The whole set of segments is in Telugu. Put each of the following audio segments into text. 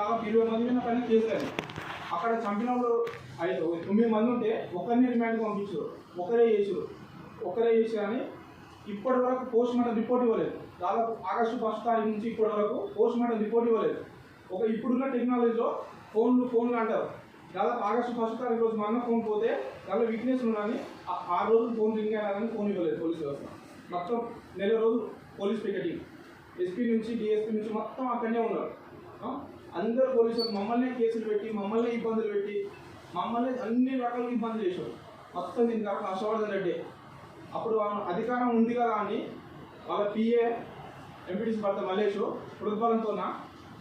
దాదాపు ఇరవై మంది మీద పైన చేశారు. అక్కడ చంపినప్పుడు ఐదు తొమ్మిది మంది ఉంటే ఒకరిని రిమాండ్ పంపించారు ఒకరే చేసారు ఒకరే చేసి కానీ ఇప్పటి వరకు పోస్ట్ మార్టం రిపోర్ట్ ఇవ్వలేదు. దాదాపు ఆగస్టు ఫస్ట్ తారీఖు నుంచి ఇప్పటి వరకు పోస్ట్ మార్టం రిపోర్ట్ ఇవ్వలేదు. ఒక ఇప్పుడున్న టెక్నాలజీలో ఫోన్లు ఫోన్లు అంటారు. దాదాపు ఆగస్టు ఫస్ట్ తారీఖు రోజు మన ఫోన్ పోతే దానిలో వీక్నెస్ ఉన్నదని ఆ- ఆ రోజు ఫోన్ రింగ్ అయినా ఫోన్ ఇవ్వలేదు పోలీసు వ్యవస్థ. మొత్తం నెల రోజులు పోలీస్ పికెటింగ్ ఎస్పీ నుంచి డిఎస్పీ నుంచి మొత్తం అక్కడనే ఉన్నారు. అందరు పోలీసులు మమ్మల్ని కేసులు పెట్టి మమ్మల్ని ఇబ్బందులు పెట్టి మమ్మల్ని అన్ని రకాల ఇబ్బందులు చేశారు. మొత్తం దీని కారణం హర్షవర్ధన్ రెడ్డి. అప్పుడు ఆ అధికారం ఉంది కదా అని వాళ్ళ పిఏ ఎంపీటీసీ భర్త మల్లేష్ హృద్బలంతో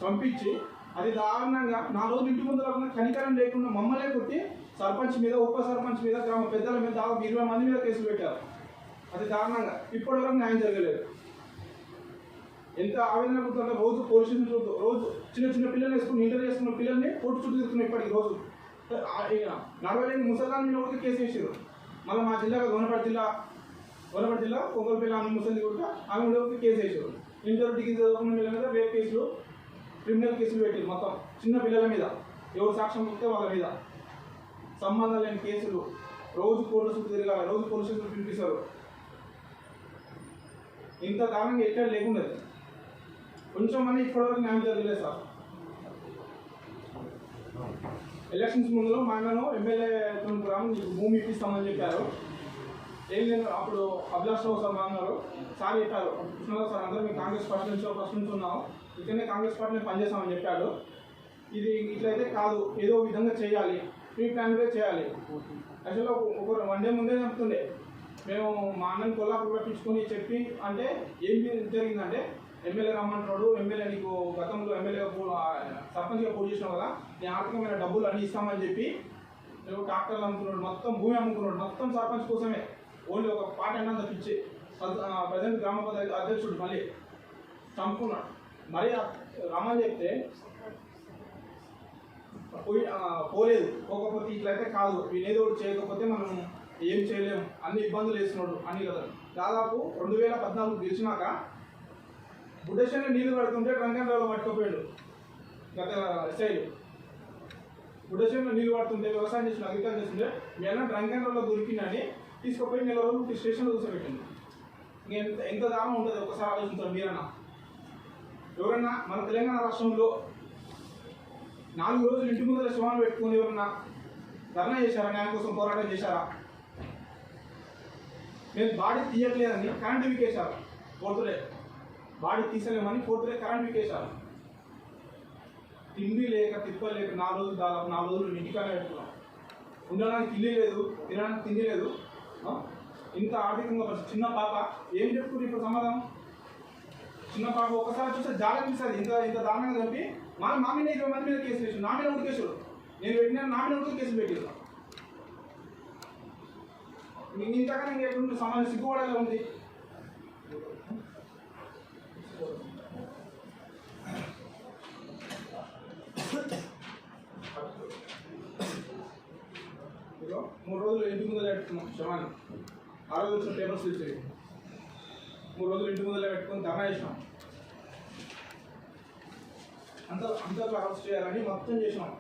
చంపించి అది దారుణంగా నా రోజు ఇంటి ముందు రాకుండా కనికరం లేకుండా మమ్మల్నే కొట్టి సర్పంచ్ మీద ఉప సర్పంచ్ మీద గ్రామ పెద్దల మీద దాదాపు ఇరవై మంది మీద కేసులు పెట్టారు. అది దారుణంగా. ఇప్పటివరకు న్యాయం జరగలేదు. ఎంత ఆవేదన పుడుతుందో రోజు పోలీసులు చూద్దాం రోజు చిన్న చిన్న పిల్లలు వేసుకుని ఇంటర్ చేసుకున్న పిల్లల్ని కోర్టు చుట్టూ తీసుకున్న ఇప్పటికి రోజు. నడవలేని ముసలాన్ని మీద కూడా కేసు వేసారు మళ్ళీ మా జిల్లా గోనపేట జిల్లా గోనపేట జిల్లా పొంగల్పల్లి ఆమె ముసలి కూడా ఆమె మీద కూడా కేసు వేసారు ఇంటర్ డిగ్రీ చదువుకున్న పిల్లల మీద రేప్ కేసులు క్రిమినల్ కేసులు పెట్టారు మొత్తం చిన్న పిల్లల మీద. ఎవరు సాక్ష్యం ఇస్తే వాళ్ళ మీద. సంబంధం లేని కేసులు. రోజు కోర్టు చుట్టూ తిరగాలి రోజు పోలీసులు స్టేషన్ పిలిపిస్తారు. ఇంత దారుణంగా ఎక్కడ లేకుండా కొంచెం మంది ఇప్పటివరకు న్యాయం జరగలేదు సార్. ఎలక్షన్స్ ముందులో మా అన్నను ఎమ్మెల్యే కొనుక్కురాము నీకు భూమి ఇప్పిస్తామని చెప్పారు. ఏం లేదు అప్పుడు అభిలాష్ రావు సార్ మా అన్నారు సార్ చెప్పారు కృష్ణరావు సార్ అందరూ మేము కాంగ్రెస్ పార్టీ నుంచి ఫస్ట్ నుంచి ఉన్నాం ఇక్కడనే కాంగ్రెస్ పార్టీని పనిచేస్తామని చెప్పాడు. ఇది ఇట్లయితే కాదు ఏదో విధంగా చేయాలి. ప్రీ ప్లాన్గా చేయాలి. యాక్చువల్గా ఒక వన్ డే ముందే చెప్తుండే. మేము మా అన్నని కొల్లాపు పట్టించుకొని చెప్పి అంటే ఏం జరిగిందంటే ఎమ్మెల్యే రమ్మంటున్నాడు. ఎమ్మెల్యే నీకు గతంలో ఎమ్మెల్యే సర్పంచ్గా పోటీ చేసిన కదా నేను ఆర్థికమైన డబ్బులు అన్ని ఇస్తామని చెప్పి ఏవో ట్రాక్టర్లు అమ్ముకున్నాడు మొత్తం భూమి అమ్ముకున్నాడు మొత్తం సర్పంచ్ కోసమే. ఓన్లీ ఒక పాట అయినా తప్పించి ప్రజెంట్ గ్రామ పంచాయతీ అధ్యక్షుడు మళ్ళీ చంపుకున్నాడు. మరి రమ్మని చెప్తే పోయి పోలేదు. పోకపోతే ఇట్లయితే కాదు. వీళ్ళేదో ఒకటి చేయకపోతే మనం ఏం చేయలేము అన్ని ఇబ్బందులు వేస్తున్నాడు అని కదా. దాదాపు రెండు వేల పద్నాలుగు గెలిచినాక బుడ్డేశ్వరి నీళ్ళు పడుతుంటే రంగంలో పట్టుకుపోయాడు. గత స్టైల్ బుడ్డేశ్వరిలో నీళ్ళు పడుతుంటే వ్యవసాయం చేసిన అగ్రికల్చర్ చేస్తుంటే మీ అన్న రంగంలో దొరికిందని తీసుకుపోయి నెల రోజులు స్టేషన్లో కూర్చోబెట్టింది ఇంక ఎంత ఎంత ఉంటుంది ఒకసారి ఆలోచించారు మీరన్నా. ఎవరన్నా మన తెలంగాణ రాష్ట్రంలో నాలుగు రోజులు ఇంటి ముందర శివాన్ని పెట్టుకుని ఎవరన్నా ధర్నా చేశారా? న్యాయం కోసం పోరాటం చేశారా? నేను బాడీ తీయట్లేదని కరెంటు వీకేశారు. పోతులే బాడీ తీసలేమని పోతులే కరెంట్ వీకేశారు తిండి లేక తిప్ప లేక నాలుగు రోజులు దాదాపు నాలుగు రోజులు ఇంటికానే పెట్టుకున్నాం. ఉండడానికి ఇల్లు లేదు తినడానికి తిండి లేదు ఇంత ఆర్థికంగా చిన్న పాప ఏం చెప్పుకుంటే ఇప్పుడు సమాధానం? చిన్న పాప ఒకసారి చూస్తే జాలి అనిపిస్తుంది. ఇంత ఇంత దారుణంగా చంపి మా మా మీద ఇరవై మంది మీద కేసు వేసి నా మీద ఒకటి కేసులు నేను పెట్టిన నా మీద ఒకటి కేసులు పెట్టాను ఇంతకన్నా ఇంకెక్కడ సమాజం సిగ్గుపడేలా ఉంది ఇదిగో మూడు రోజులు పెట్టుకున్నాం శవాన్ని ఆ రోజు వచ్చిన పేపర్స్ ఇచ్చేవి మూడు రోజులు ఇంటి ముందర పెట్టుకొని ధర్నా చేసినాం. అంత అంత అరెస్ట్ చేయాలని మొత్తం చేసినాం.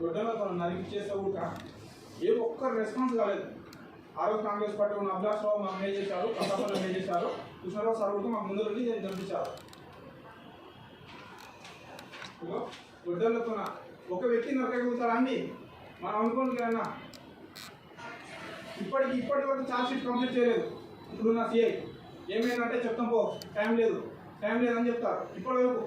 గొడ్డలో తను నరికి చేస్తే కూడా ఏ ఒక్క రెస్పాన్స్ కాలేదు. ఆ రోజు కాంగ్రెస్ పార్టీ ఉన్న అభిలాష్ రావు మాకు మేలు చేశారు? ప్రతాపరావు మేలు చేశారు? కృష్ణారావు సార్ కూడా మాకు ముందు నుండి నేను గొడ్డలతో ఒక వ్యక్తి నరకగలుగుతారా అండి? మనం అనుకోండి కదన్నా ఇప్పటికి ఇప్పటి వరకు ఛార్జ్ షీట్ కంప్లీట్ చేయలేదు. ఇప్పుడు నా సిఐ ఏమైందంటే చెప్తాం పో టైం లేదు. టైం లేదని చెప్తారు. ఇప్పటి వరకు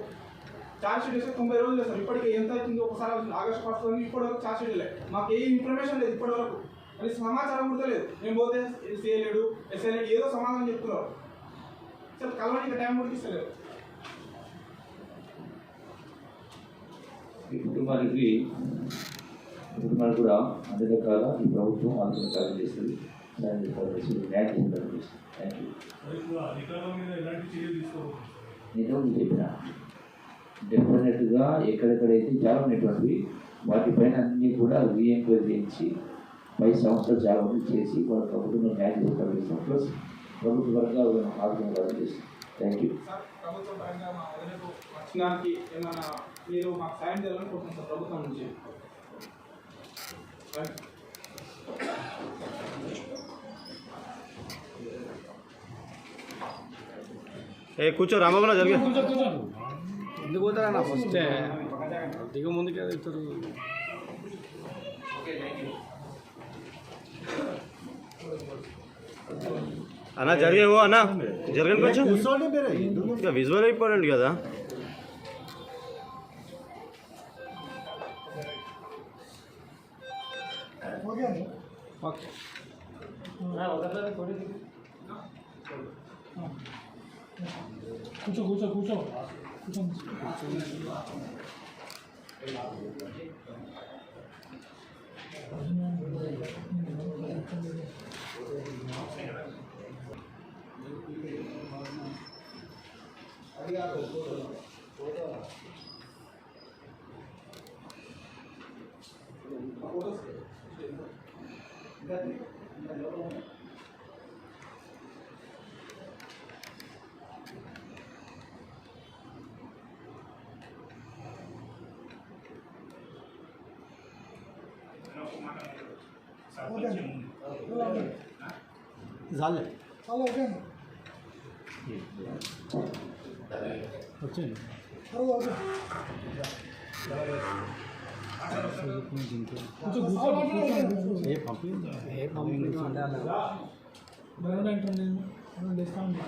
ఛార్జ్ షీట్ ఇస్తే తొంభై రోజులు చేస్తారు. ఇప్పటికి ఎంత అవుతుందో ఒకసారి అవుతుంది ఆగస్ట్ ఫస్ట్ వరకు ఇప్పటి వరకు ఛార్జ్ షీట్ లేదు. మాకు ఏ ఇన్ఫర్మేషన్ లేదు ఇప్పటి వరకు. అది సమాచారం కూడా లేదు మేము పోతే సిఐ లేడు ఎస్ఐ లేడు ఏదో సమాధానం చెప్తున్నారు. సార్ కలవడానికి టైం కూడా ఇస్తలేదు ఈ కుటుంబానికి కుటుంబాలు కూడా అన్ని రకాల ఈ ప్రభుత్వం అన్ని రకాలు చేస్తుంది దాన్ని చేసి న్యాయం చేయడం చేస్తుంది థ్యాంక్ యూ ఇప్పుడు అధికారుల మీద ఎలాంటి చర్యలు తీసుకోబోతున్నారు నేను ఒకటి చెప్పిన డెఫినెట్గా ఎక్కడెక్కడైతే చాలా ఉన్నటువంటివి వాటిపైన అన్నీ కూడా రీఎంక్వైరీ చేయించి పై సంవత్సరాలు చాలా మంది చేసి వాళ్ళ ప్రభుత్వంలో న్యాయం చేస్తాం ప్లస్ ప్రభుత్వ పరంగా వాళ్ళని ఆర్థికంగా చేస్తాం థ్యాంక్ యూ మీరు మాకు సాయం చేయాలని కోరుతున్నాం సార్ ప్రభుత్వం నుంచి. ఏ కూర్చో రామగుణ జరిగే. ఎందుకు పోతారన్న ఫస్టే దిగ ముందుకే వెళ్తారు. అన్న జరిగేవో అన్న జరగండి కొంచెం. ఇంకా విజువల్ ఇంపార్టెంట్ కదా. కూర్చో కూర్చో కూర్చో కూర్చో చాలే झालं चालू ओके వచ్చింది ఏ పంపింది ఏ పంపింది డిస్కౌంట్